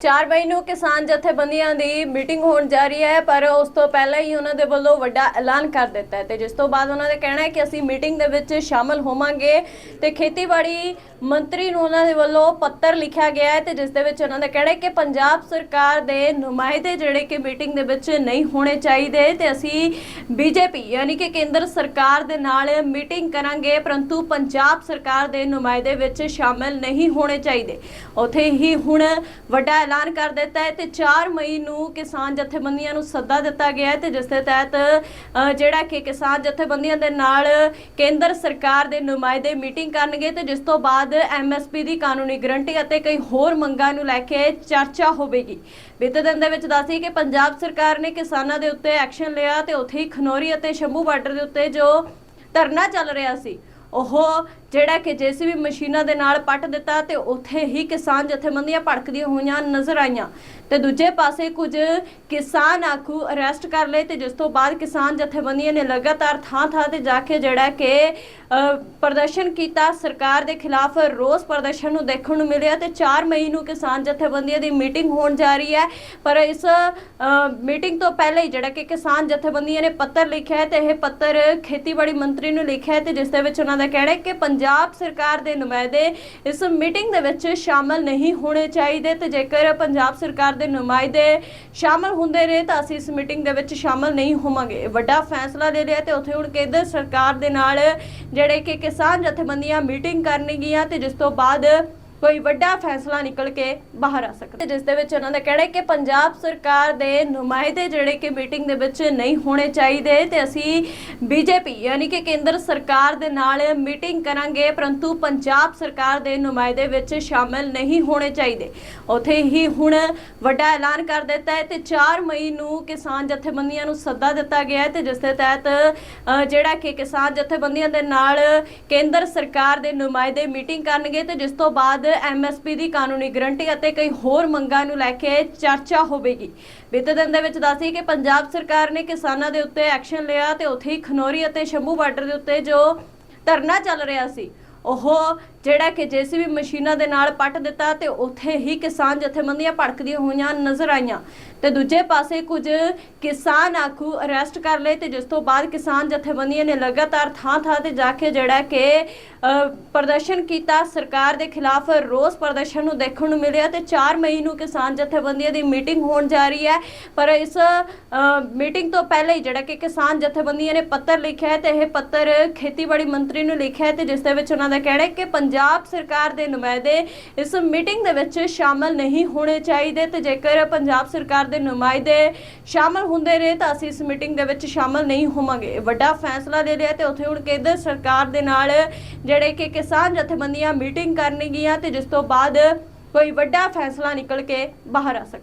4 ਮਈ ਨੂੰ ਕਿਸਾਨ ਜਥੇਬੰਦੀਆਂ ਦੀ ਮੀਟਿੰਗ ਹੋਣ ਜਾ ਰਹੀ ਹੈ, ਪਰ ਉਸ ਤੋਂ ਪਹਿਲਾਂ ਹੀ ਉਹਨਾਂ ਦੇ ਵੱਲੋਂ ਵੱਡਾ ਐਲਾਨ ਕਰ ਦਿੱਤਾ ਹੈ ਤੇ ਜਿਸ ਤੋਂ ਬਾਅਦ ਉਹਨਾਂ ਦਾ ਕਹਿਣਾ ਹੈ ਕਿ ਅਸੀਂ ਮੀਟਿੰਗ ਦੇ ਵਿੱਚ ਸ਼ਾਮਲ ਹੋਵਾਂਗੇ ਤੇ ਖੇਤੀਬਾੜੀ ਮੰਤਰੀ ਨੂੰ ਉਹਨਾਂ ਦੇ ਵੱਲੋਂ ਪੱਤਰ ਲਿਖਿਆ ਗਿਆ ਹੈ ਤੇ ਜਿਸ ਦੇ ਵਿੱਚ ਉਹਨਾਂ ਦਾ ਕਹਿਣਾ ਹੈ ਕਿ ਪੰਜਾਬ ਸਰਕਾਰ ਦੇ ਨੁਮਾਇੰਦੇ ਜਿਹੜੇ ਕਿ ਮੀਟਿੰਗ ਦੇ ਵਿੱਚ ਨਹੀਂ ਹੋਣੇ ਚਾਹੀਦੇ ਤੇ ਅਸੀਂ ਬੀਜੇਪੀ ਯਾਨੀ ਕਿ ਕੇਂਦਰ ਸਰਕਾਰ ਦੇ ਨਾਲ ਮੀਟਿੰਗ ਕਰਾਂਗੇ, ਪਰੰਤੂ ਪੰਜਾਬ ਸਰਕਾਰ ਦੇ ਨੁਮਾਇੰਦੇ ਵਿੱਚ ਸ਼ਾਮਲ ਨਹੀਂ ਹੋਣੇ ਚਾਹੀਦੇ। ਉੱਥੇ ਹੀ ਹੁਣ ਵੱਡਾ ਐਲਾਨ ਕਰ ਦਿੱਤਾ ਹੈ ਤੇ 4 ਮਈ ਨੂੰ ਕਿਸਾਨ ਜਥੇਬੰਦੀਆਂ ਨੂੰ ਸੱਦਾ ਦਿੱਤਾ ਗਿਆ ਹੈ ਤੇ ਜਿਸ ਦੇ ਤਹਿਤ ਜਿਹੜਾ ਕਿ ਕਿਸਾਨ ਜਥੇਬੰਦੀਆਂ ਦੇ ਨਾਲ ਕੇਂਦਰ ਸਰਕਾਰ ਦੇ ਨੁਮਾਇੰਦੇ ਮੀਟਿੰਗ ਕਰਨਗੇ ਤੇ ਜਿਸ ਤੋਂ ਬਾਅਦ ਐਮਐਸਪੀ ਦੀ ਕਾਨੂੰਨੀ ਗਰੰਟੀ ਅਤੇ ਕਈ ਹੋਰ ਮੰਗਾਂ ਨੂੰ ਲੈ ਕੇ ਚਰਚਾ ਹੋਵੇਗੀ। ਬੀਤੇ ਦਿਨ ਦੇ ਵਿੱਚ ਦੱਸੀ ਕਿ ਪੰਜਾਬ ਸਰਕਾਰ ਨੇ ਕਿਸਾਨਾਂ ਦੇ ਉੱਤੇ ਐਕਸ਼ਨ ਲਿਆ ਤੇ ਉੱਥੇ ਹੀ ਖਨੌਰੀ ਅਤੇ ਸ਼ੰਭੂ ਬਾਰਡਰ ਦੇ ਉੱਤੇ ਜੋ ਧਰਨਾ ਚੱਲ ਰਿਹਾ ਸੀ, ਉਹ ਜਿਹੜਾ ਕਿ ਜੇਸੀਬੀ ਮਸ਼ੀਨਾਂ ਦੇ ਨਾਲ ਪੱਟ ਦਿੱਤਾ ਤੇ ਉੱਥੇ ਹੀ ਕਿਸਾਨ ਜਥੇਬੰਦੀਆਂ ਭੜਕਦੀਆਂ ਹੋਈਆਂ ਨਜ਼ਰ ਆਈਆਂ। ਤੇ ਦੂਜੇ ਪਾਸੇ ਕੁਝ ਕਿਸਾਨ ਆਖੂ ਅਰੈਸਟ ਕਰ ਲਏ ਤੇ ਜਿਸ ਤੋਂ ਬਾਅਦ ਕਿਸਾਨ ਜਥੇਬੰਦੀਆਂ ਨੇ ਲਗਾਤਾਰ ਥਾਂ-ਥਾਂ ਤੇ ਜਾ ਕੇ ਜਿਹੜਾ ਕਿ ਪ੍ਰਦਰਸ਼ਨ ਕੀਤਾ। ਸਰਕਾਰ ਦੇ ਖਿਲਾਫ ਰੋਸ ਪ੍ਰਦਰਸ਼ਨ ਨੂੰ ਦੇਖਣ ਨੂੰ ਮਿਲਿਆ ਤੇ 4 ਮਈ ਨੂੰ ਕਿਸਾਨ ਜਥੇਬੰਦੀਆਂ ਦੀ ਮੀਟਿੰਗ ਹੋਣ ਜਾ ਰਹੀ ਹੈ। ਪਰ ਇਸ ਮੀਟਿੰਗ ਤੋਂ ਪਹਿਲਾਂ ਹੀ ਜਿਹੜਾ ਕਿ ਕਿਸਾਨ ਜਥੇਬੰਦੀਆਂ ਨੇ ਪੱਤਰ ਲਿਖਿਆ ਹੈ ਤੇ ਇਹ ਪੱਤਰ ਖੇਤੀਬਾੜੀ ਮੰਤਰੀ ਨੂੰ ਲਿਖਿਆ ਹੈ ਤੇ ਜਿਸ ਦੇ ਵਿੱਚ ਉਹਨਾਂ ਦਾ ਕਹਿਣਾ ਹੈ ਕਿ ਪੰਜਾਬ ਸਰਕਾਰ ਦੇ ਨੁਮਾਇੰਦੇ ਇਸ ਮੀਟਿੰਗ ਦੇ ਵਿੱਚ ਸ਼ਾਮਲ ਨਹੀਂ ਹੋਣੇ ਚਾਹੀਦੇ ਤੇ ਜੇਕਰ ਪੰਜਾਬ ਸਰਕਾਰ ਦੇ ਨੁਮਾਇੰਦੇ ਸ਼ਾਮਲ ਹੁੰਦੇ ਨੇ ਤਾਂ ਅਸੀਂ ਇਸ ਮੀਟਿੰਗ ਦੇ ਵਿੱਚ ਸ਼ਾਮਲ ਨਹੀਂ ਹੋਵਾਂਗੇ। ਵੱਡਾ ਫੈਸਲਾ ਲੈ ਲਿਆ ਤੇ ਉੱਥੇ ਹੁਣ ਕੇਂਦਰ ਸਰਕਾਰ ਦੇ ਨਾਲ ਜਿਹੜੇ ਕਿ ਕਿਸਾਨ ਜਥੇਬੰਦੀਆਂ ਮੀਟਿੰਗ ਕਰਨਗੀਆਂ ਤੇ ਜਿਸ ਤੋਂ ਬਾਅਦ ਕੋਈ ਵੱਡਾ ਫੈਸਲਾ ਨਿਕਲ ਕੇ ਬਾਹਰ ਆ ਸਕਦਾ। ਹੈ ਜਿਸ ਦੇ ਵਿੱਚ ਉਹਨਾਂ ਦਾ ਕਹਿਣਾ ਹੈ ਕਿ ਪੰਜਾਬ ਸਰਕਾਰ ਦੇ ਨੁਮਾਇੰਦੇ ਜਿਹੜੇ ਕਿ ਮੀਟਿੰਗ ਦੇ ਵਿੱਚ ਨਹੀਂ ਹੋਣੇ ਚਾਹੀਦੇ ਤੇ ਅਸੀਂ ਬੀਜੇਪੀ ਯਾਨੀ ਕਿ ਕੇਂਦਰ ਸਰਕਾਰ ਦੇ ਨਾਲ ਮੀਟਿੰਗ ਕਰਾਂਗੇ ਪਰੰਤੂ ਪੰਜਾਬ ਸਰਕਾਰ ਦੇ ਨੁਮਾਇੰਦੇ ਵਿੱਚ ਸ਼ਾਮਲ ਨਹੀਂ ਹੋਣੇ ਚਾਹੀਦੇ। ਉਥੇ ਹੀ ਹੁਣ ਵੱਡਾ ਐਲਾਨ ਕਰ ਦਿੱਤਾ ਹੈ ਤੇ 4 ਮਈ ਨੂੰ ਕਿਸਾਨ ਜਥੇਬੰਦੀਆਂ ਨੂੰ ਸੱਦਾ ਦਿੱਤਾ ਗਿਆ ਹੈ ਤੇ ਜਿਸ ਦੇ ਤਹਿਤ ਅ, ਜਿਹੜਾ ਕਿ ਕਿਸਾਨ ਜਥੇਬੰਦੀਆਂ ਦੇ ਨਾਲ ਕੇਂਦਰ ਸਰਕਾਰ ਦੇ ਨੁਮਾਇੰਦੇ ਮੀਟਿੰਗ ਕਰਨਗੇ ਤੇ ਜਿਸ ਤੋਂ ਬਾਅਦ ਐਮਐਸਪੀ ਦੀ ਕਾਨੂੰਨੀ ਗਰੰਟੀ ਅਤੇ ਕਈ ਹੋਰ ਮੰਗਾਂ ਨੂੰ ਲੈ ਕੇ ਚਰਚਾ ਹੋਵੇਗੀ। ਬੀਤੇ ਦਿਨ ਦੇ ਵਿੱਚ ਦੱਸੀ ਕਿ ਪੰਜਾਬ ਸਰਕਾਰ ਨੇ ਕਿਸਾਨਾਂ ਦੇ ਉੱਤੇ ਐਕਸ਼ਨ ਲਿਆ ਤੇ ਉੱਥੇ ਹੀ ਖਨੌਰੀ ਅਤੇ ਸ਼ੰਭੂ ਬਾਰਡਰ ਦੇ ਉੱਤੇ ਜੋ ਧਰਨਾ ਚੱਲ ਰਿਹਾ ਸੀ ਉਹ ਜਿਹੜਾ ਕਿ ਜੇਸੀਬੀ ਮਸ਼ੀਨਾਂ ਦੇ ਨਾਲ ਪੱਟ ਦਿੱਤਾ ਤੇ ਉੱਥੇ ਹੀ ਕਿਸਾਨ ਜਥੇਬੰਦੀਆਂ ਭੜਕਦੀਆਂ ਹੋਈਆਂ ਨਜ਼ਰ ਆਈਆਂ। ਤੇ ਦੂਜੇ ਪਾਸੇ ਕੁਝ ਕਿਸਾਨ ਆਖੂ ਅਰੈਸਟ ਕਰ ਲਏ ਤੇ ਜਿਸ ਤੋਂ ਬਾਅਦ ਕਿਸਾਨ ਜਥੇਬੰਦੀਆਂ ਨੇ ਲਗਾਤਾਰ ਥਾਂ-ਥਾਂ ਤੇ ਜਾ ਕੇ ਜਿਹੜਾ ਕਿ ਪ੍ਰਦਰਸ਼ਨ ਕੀਤਾ। ਸਰਕਾਰ ਦੇ ਖਿਲਾਫ ਰੋਸ ਪ੍ਰਦਰਸ਼ਨ ਨੂੰ ਦੇਖਣ ਨੂੰ ਮਿਲਿਆ ਤੇ 4 ਮਈ ਨੂੰ ਕਿਸਾਨ ਜਥੇਬੰਦੀਆਂ ਦੀ ਮੀਟਿੰਗ ਹੋਣ ਜਾ ਰਹੀ ਹੈ। ਪਰ ਇਸ ਮੀਟਿੰਗ ਤੋਂ ਪਹਿਲਾਂ ਹੀ ਜਿਹੜਾ ਕਿ ਕਿਸਾਨ ਜਥੇਬੰਦੀਆਂ ਨੇ ਪੱਤਰ ਲਿਖਿਆ ਹੈ ਤੇ ਇਹ ਪੱਤਰ ਖੇਤੀਬਾੜੀ ਮੰਤਰੀ ਨੂੰ ਲਿਖਿਆ ਹੈ ਤੇ ਜਿਸ ਦੇ ਵਿੱਚ ਉਹਨਾਂ ਦਾ ਕਹਿਣਾ ਹੈ ਕਿ ਪੰਜਾਬ ਸਰਕਾਰ ਦੇ ਨੁਮਾਇੰਦੇ ਇਸ ਮੀਟਿੰਗ ਦੇ ਵਿੱਚ ਸ਼ਾਮਲ ਨਹੀਂ ਹੋਣੇ ਚਾਹੀਦੇ ਤੇ ਜੇਕਰ ਪੰਜਾਬ ਸਰਕਾਰ ਦੇ ਨੁਮਾਇੰਦੇ ਸ਼ਾਮਲ ਹੁੰਦੇ ਨੇ ਤਾਂ ਅਸੀਂ ਇਸ ਮੀਟਿੰਗ ਦੇ ਵਿੱਚ ਸ਼ਾਮਲ ਨਹੀਂ ਹੋਵਾਂਗੇ। ਵੱਡਾ ਫੈਸਲਾ ਲੈ ਲਿਆ ਤੇ ਉੱਥੇ ਹੁਣ ਕੇਂਦਰ ਸਰਕਾਰ ਦੇ ਨਾਲ ਜਿਹੜੇ ਕਿ ਕਿਸਾਨ ਜਥੇਬੰਦੀਆਂ ਮੀਟਿੰਗ ਕਰਨਗੀਆਂ ਤੇ ਜਿਸ ਤੋਂ ਬਾਅਦ ਕੋਈ ਵੱਡਾ ਫੈਸਲਾ ਨਿਕਲ ਕੇ ਬਾਹਰ ਆ ਸਕਦਾ।